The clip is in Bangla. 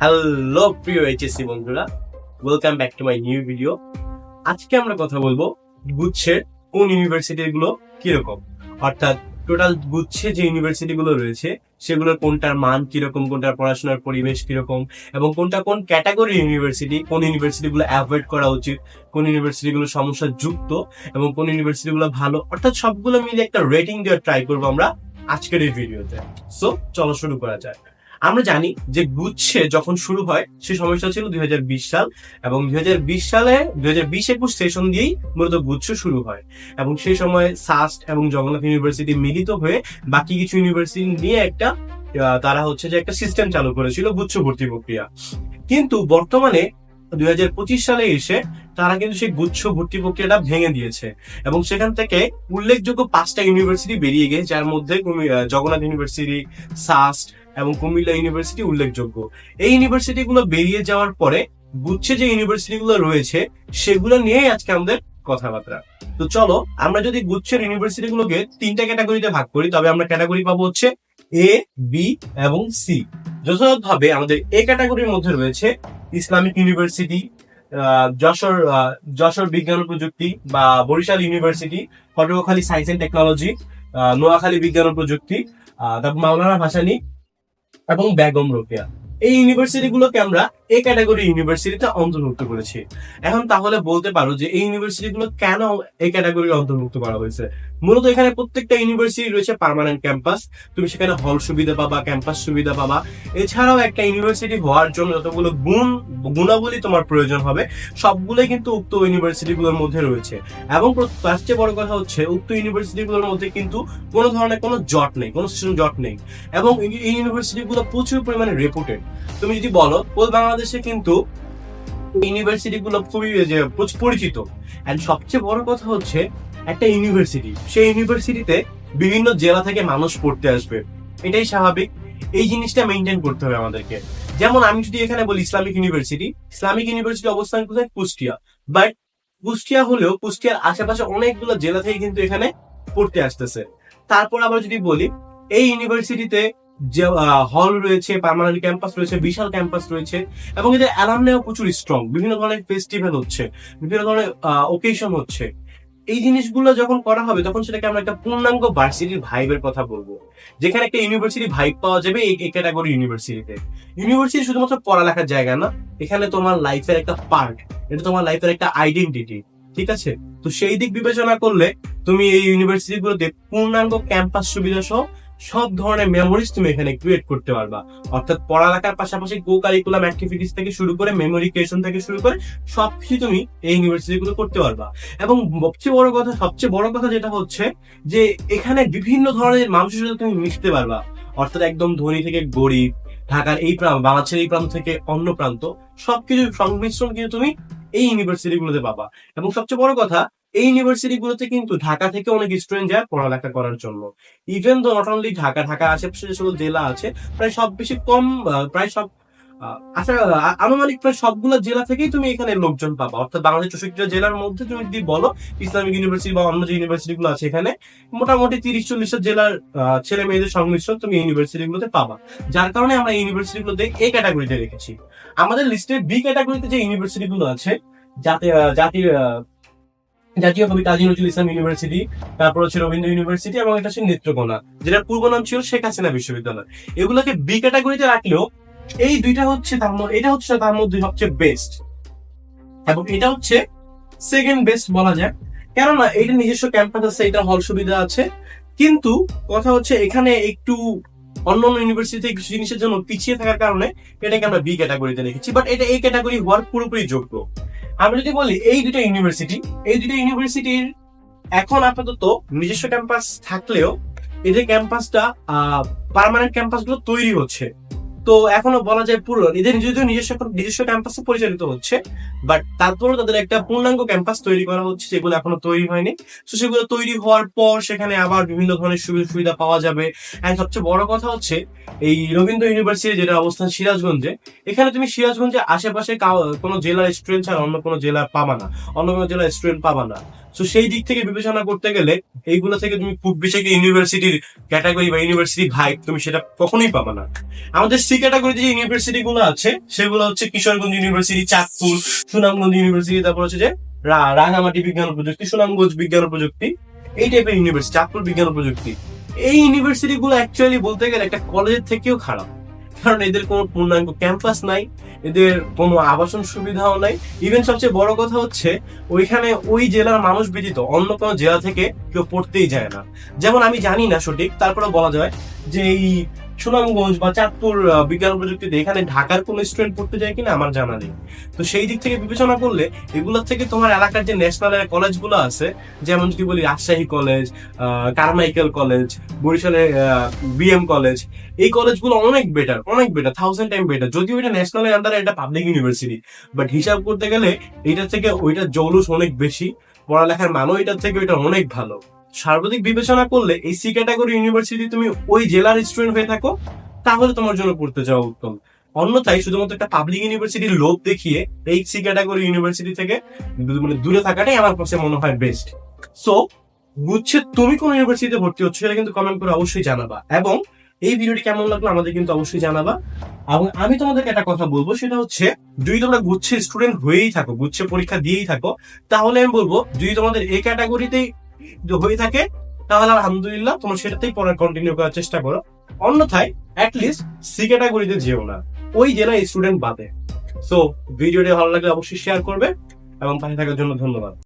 হ্যালো প্রিয় এইচএসসি বন্ধুরা। Welcome back to my new video আজকে আমরা কথা বলব গুচ্ছের কোন ইউনিভার্সিটি গুলো কীরকম? অর্থাৎ টোটাল গুচ্ছে যে ইউনিভার্সিটি গুলো রয়েছে, সেগুলোর কোনটার মান কীরকম, কোনটার পড়াশোনার পরিবেশ কীরকম, এবং কোনটা কোন ক্যাটাগরি ইউনিভার্সিটি কোন ইউনিভার্সিটি গুলো অ্যাভয়েড করা উচিত, কোন ইউনিভার্সিটি গুলো সমস্যা যুক্ত, এবং কোন ইউনিভার্সিটি গুলো ভালো। অর্থাৎ সবগুলো মিলে একটা রেটিং দেওয়ার ট্রাই করব আমরা আজকের এই ভিডিওতে সো চলো শুরু করা যায় আমরা জানি যে গুচ্ছে যখন শুরু হয়, সে সময়টা ছিল দুই হাজার বিশ সাল এবং দুই হাজার বিশ সালে, দুই হাজার বিশ একুশ সেশন দিয়েই মূলত গুচ্ছ শুরু হয়। এবং সেই সময় সাস্ট এবং জগন্নাথ ইউনিভার্সিটি মিলিত হয়ে বাকি কিছু ইউনিভার্সিটি নিয়ে একটা তারা হচ্ছে যে একটা সিস্টেম চালু করেছিল, গুচ্ছ ভর্তি প্রক্রিয়া। কিন্তু বর্তমানে দুই হাজার পঁচিশ সালে এসে তারা কিন্তু সেই গুচ্ছ ভর্তি প্রক্রিয়াটা ভেঙে দিয়েছে। এবং সেখান থেকে উল্লেখযোগ্য পাঁচটা ইউনিভার্সিটি বেরিয়ে গেছে যার মধ্যে জগন্নাথ ইউনিভার্সিটি, সাস্ট এবং কুমিল্লা ইউনিভার্সিটি উল্লেখযোগ্য। এই ইউনিভার্সিটি গুলো বেরিয়ে যাওয়ার পরে গুচ্ছে যে ইউনিভার্সিটি গুলো রয়েছে সেগুলো নিয়েই আজকে আমাদের কথাবার্তা। তো চলো আমরা যদি গুচ্ছের ইউনিভার্সিটি গুলোকে তিনটা ক্যাটাগরিতে ভাগ করি তবে আমরা ক্যাটাগরি পাবো হচ্ছে এ বি এবং সি যথাযথভাবে আমাদের এ ক্যাটাগরির মধ্যে রয়েছে ইসলামিক ইউনিভার্সিটি যশোর যশোর বিজ্ঞান প্রযুক্তি বা Barishal university Patuakhali science and technology Noakhali বিজ্ঞান প্রযুক্তি আহ, তারপর মাওলানা ভাসানী এবং বেগম রোকেয়া। এই ইউনিভার্সিটি গুলোকে আমরা এ ক্যাটাগরি ইউনিভার্সিটিতে অন্তর্ভুক্ত করেছি। এখন তাহলে বলতে পারো যে এই ইউনিভার্সিটি গুলো কেন এই ক্যাটাগরি অন্তর্ভুক্ত করা হয়েছে? মূলত এখানে প্রত্যেকটা ইউনিভার্সিটি রয়েছে পার্মানেন্ট ক্যাম্পাস তুমি সেখানে হল সুবিধা পাবা ক্যাম্পাস সুবিধা পাবা। এছাড়াও একটা ইউনিভার্সিটি হওয়ার জন্য যতগুলো গুণ, গুণাবলী তোমার প্রয়োজন হবে, সবগুলোই কিন্তু উক্ত ইউনিভার্সিটি গুলোর মধ্যে রয়েছে। এবং প্র- তার চেয়ে বড় কথা হচ্ছে, উক্ত ইউনিভার্সিটি গুলোর মধ্যে কিন্তু কোনো ধরনের কোনো জট নেই, কোনো জট নেই। এবং এই- এই ইউনিভার্সিটি গুলো প্রচুর পরিমাণে রেপুটেড তুমি যদি বলো ওই বাংলাদেশে কিন্তু ইউনিভার্সিটি গুলো খুবই পরিচিত। এন্ড সবচেয়ে বড় কথা হচ্ছে একটা ইউনিভার্সিটি সেই ইউনিভার্সিটিতে বিভিন্ন জেলা থেকে মানুষ পড়তে আসবে। এটাই স্বাভাবিক। এই জিনিসটা মেনটেন করতে হবে আমাদেরকে। যেমন আমি যদি এখানে বলি ইসলামিক ইউনিভার্সিটি ইসলামিক ইউনিভার্সিটি অবস্থান কোথায়? কুষ্টিয়া। বাট কুষ্টিয়া হলেও কুষ্টিয়ার আশেপাশে অনেকগুলো জেলা থেকে কিন্তু এখানে পড়তে আসতেছে। তারপর আবার যদি বলি, এই ইউনিভার্সিটিতে যে হল রয়েছে পার্মানেন্ট ক্যাম্পাস রয়েছে, বিশাল ক্যাম্পাস রয়েছে, এবং এদের অ্যালামনেও প্রচুর স্ট্রং বিভিন্ন ধরনের ফেস্টিভ্যাল হচ্ছে, বিভিন্ন ধরনের ওকেশন হচ্ছে। এই জিনিসগুলো যখন করা হবে, তখন সেটাকে আমরা একটা পূর্ণাঙ্গ ভার্সিটির ভাইবের কথা বলব। যেখানে একটা ইউনিভার্সিটি ভাইব পাওয়া যাবে এই ক্যাটাগরি ইউনিভার্সিটিতে ইউনিভার্সিটি শুধুমাত্র পড়ালেখার জায়গা না, এখানে তোমার লাইফের একটা পার্ট এটা তোমার লাইফের একটা আইডেন্টিটি ঠিক আছে? তো সেই দিক বিবেচনা করলে তুমি এই ইউনিভার্সিটি গুলোতে পূর্ণাঙ্গ ক্যাম্পাস সুবিধা সহ সব ধরনের মেমোরিজ তুমি এখানে ক্রিয়েট করতে পারবা। অর্থাৎ পড়ালেখার পাশাপাশি কো কারিকুলাম অ্যাক্টিভিটিস থেকে শুরু করে মেমোরি ক্রিয়েশন থেকে শুরু করে সবকিছু তুমি এই ইউনিভার্সিটি গুলো করতে পারবা। এবং সবচেয়ে বড় কথা, সবচেয়ে বড় কথা যেটা হচ্ছে যে এখানে বিভিন্ন ধরনের মানুষের সাথে তুমি মিশতে পারবা। অর্থাৎ একদম ধনী থেকে গরিব, ঢাকার এই প্রান্ত, বাংলাদেশের এই প্রান্ত থেকে অন্য প্রান্ত সবকিছু সংমিশ্রণ কিন্তু তুমি এই ইউনিভার্সিটি গুলোতে পাবা। এবং সবচেয়ে বড় কথা এই ইউনিভার্সিটি গুলোতে কিন্তু ঢাকা থেকে অনেক স্টুডেন্ট যায় পড়ালেখা করার জন্য। ইভেন তো নট অনলি ঢাকা ঢাকা আশেপাশে যে সকল জেলা আছে প্রায় সব বেশি কম প্রায় সব আচ্ছা আনুমানিক প্রায় সবগুলো জেলা থেকেই তুমি এখানে লোকজন পাবা। অর্থাৎ বাংলাদেশ চৌষট্টিটা জেলার মধ্যে তুমি যদি বলো ইসলামিক ইউনিভার্সিটি বা অন্য যে ইউনিভার্সিটি গুলো আছে এখানে মোটামুটি তিরিশ চল্লিশটা জেলার ছেলে মেয়েদের সংমিশ্রণ তুমি ইউনিভার্সিটি গুলোতে পাবা। যার কারণে আমরা ইউনিভার্সিটি গুলোতে এই ক্যাটাগরিতে রেখেছি। আমাদের লিস্টে বি ক্যাটাগরিতে যে ইউনিভার্সিটি গুলো আছে যাতে আহ, জাতীয় কবি কাজী নজরুল ইসলাম ইউনিভার্সিটি তারপর হচ্ছে রবীন্দ্র ইউনিভার্সিটি এবং এটা হচ্ছে নেত্রকোনা যেটা পূর্ব নাম ছিল শেখ হাসিনা বিশ্ববিদ্যালয়। এগুলোকে বি ক্যাটাগরিতে রাখলেও এই দুইটা হচ্ছে তার মধ্যে, এটা হচ্ছে তার মধ্যে সবচেয়ে বেস্ট এবং এটা হচ্ছে সেকেন্ড বেস্ট বলা যায়। কেননা এটা নিজস্ব ক্যাম্পাস আছে, এটা হল সুবিধা আছে। কিন্তু কথা হচ্ছে এখানে একটু অন্য অন্য ইউনিভার্সিটি কিছু জিনিসের জন্য পিছিয়ে থাকার কারণে এটাকে আমরা বি ক্যাটাগরিতে রেখেছি বাট এটা এই ক্যাটাগরি হওয়ার পুরোপুরি যোগ্য। আমি যদি বলি, এই দুটো ইউনিভার্সিটি এই দুটো ইউনিভার্সিটির এখন আপাতত নিজস্ব ক্যাম্পাস থাকলেও এদের ক্যাম্পাসটা পার্মানেন্ট ক্যাম্পাসগুলো তৈরি হচ্ছে। তো এখনও বলা যায় পুরো। এদের যদিও নিজস্ব নিজস্ব ক্যাম্পাসে পরিচালিত হচ্ছে বাট তারপরেও তাদের একটা পূর্ণাঙ্গ ক্যাম্পাস তৈরি করা হচ্ছে যেগুলো এখনও তৈরি হয়নি। তো সেগুলো তৈরি হওয়ার পর সেখানে আবার বিভিন্ন ধরনের সুবিধা সুবিধা পাওয়া যাবে। এন্ড সবচেয়ে বড় কথা হচ্ছে, এই রবীন্দ্র ইউনিভার্সিটি যেটা অবস্থান সিরাজগঞ্জে, এখানে তুমি সিরাজগঞ্জে আশেপাশে কোনো জেলার স্টুডেন্ট ছাড়া অন্য কোনো জেলা পাবা না। অন্য কোনো জেলার স্টুডেন্ট পাবা না। সো সেই দিক থেকে বিবেচনা করতে গেলে এইগুলো থেকে তুমি খুব বেশি ইউনিভার্সিটির ক্যাটাগরি বা ইউনিভার্সিটি ভাইব তুমি সেটা কখনোই পাবে না। আমাদের সি ক্যাটাগরিতে যে ইউনিভার্সিটি গুলো আছে, সেগুলো হচ্ছে কিশোরগঞ্জ ইউনিভার্সিটি চাঁদপুর, সুনামগঞ্জ ইউনিভার্সিটি তারপর হচ্ছে যে রাঙামাটি বিজ্ঞান প্রযুক্তি, সুনামগঞ্জ বিজ্ঞান প্রযুক্তি, এই টাইপের ইউনিভার্সিটি চাঁদপুর বিজ্ঞান প্রযুক্তি। এই ইউনিভার্সিটি গুলো অ্যাকচুয়ালি বলতে গেলে একটা কলেজের থেকেও খারাপ। কারণ এদের কোনো পূর্ণাঙ্গ ক্যাম্পাস নাই, এদের কোনো আবাসন সুবিধাও নাই। ইভেন সবচেয়ে বড় কথা হচ্ছে, ওইখানে ওই জেলার মানুষ ব্যতীত অন্য কোনো জেলা থেকে কেউ পড়তেই যায় না। যেমন আমি জানি না সঠিক তারপরে বলা যায় যে এই সুনামগঞ্জ বা চাঁদপুর বিজ্ঞান প্রযুক্তিতে এখানে ঢাকার কোনো স্টুডেন্ট পড়তে যায় কিনা আমার জানা নেই। তো সেই দিক থেকে বিবেচনা করলে এগুলোর থেকে তোমার এলাকার যে ন্যাশনাল কলেজগুলো আছে, যেমন যদি বলি, রাজশাহী কলেজ কারমাইকেল কলেজ বরিশালের বিএম কলেজ এই কলেজগুলো অনেক বেটার অনেক বেটার থাউজেন্ড টাইম বেটার যদিও এটা ন্যাশনাল আন্ডারে এটা পাবলিক ইউনিভার্সিটি বাট হিসাব করতে গেলে এইটার থেকে ওইটার জৌলুস অনেক বেশি, পড়ালেখার মানও এটার থেকে ওইটা অনেক ভালো। সার্বদিক বিবেচনা করলে এই সি ক্যাটাগরি ইউনিভার্সিটি তুমি ওই জেলার স্টুডেন্ট হয়ে থাকো, তাহলে তোমার জন্য পড়তে যাওয়া উত্তম। অন্যথায় শুধুমাত্র একটা পাবলিক ইউনিভার্সিটির লোভ দেখিয়ে এই সি ক্যাটাগরি ইউনিভার্সিটি থেকে মানে দূরে থাকাটাই আমার কাছে মনে হয় বেস্ট সো বুঝছে তুমি কোন ইউনিভার্সিটিতে ভর্তি হচ্ছে সেটা কিন্তু কমেন্ট করে অবশ্যই জানাবা এবং এই ভিডিওটি কেমন লাগল আমাদের কিন্তু অবশ্যই জানাবা। এবং আমি তোমাদেরকে একটা কথা বলব, সেটা হচ্ছে যদি তোমরা গুচ্ছে স্টুডেন্ট হয়েই থাকো, গুচ্ছে পরীক্ষা দিয়েই থাকো, তাহলে আমি বলব যদি তোমাদের এই ক্যাটাগরিতেই হয়ে থাকে, তাহলে আলহামদুলিল্লাহ তোমরা সেটাতেই পড়ার কন্টিনিউ করার চেষ্টা করো। অন্যথায় অ্যাটলিস্ট সি ক্যাটাগরিতে যেও না। ওই জেলায় স্টুডেন্ট বাদে। সো ভিডিওটি ভালো লাগলে অবশ্যই শেয়ার করবে এবং পাশে থাকার জন্য ধন্যবাদ।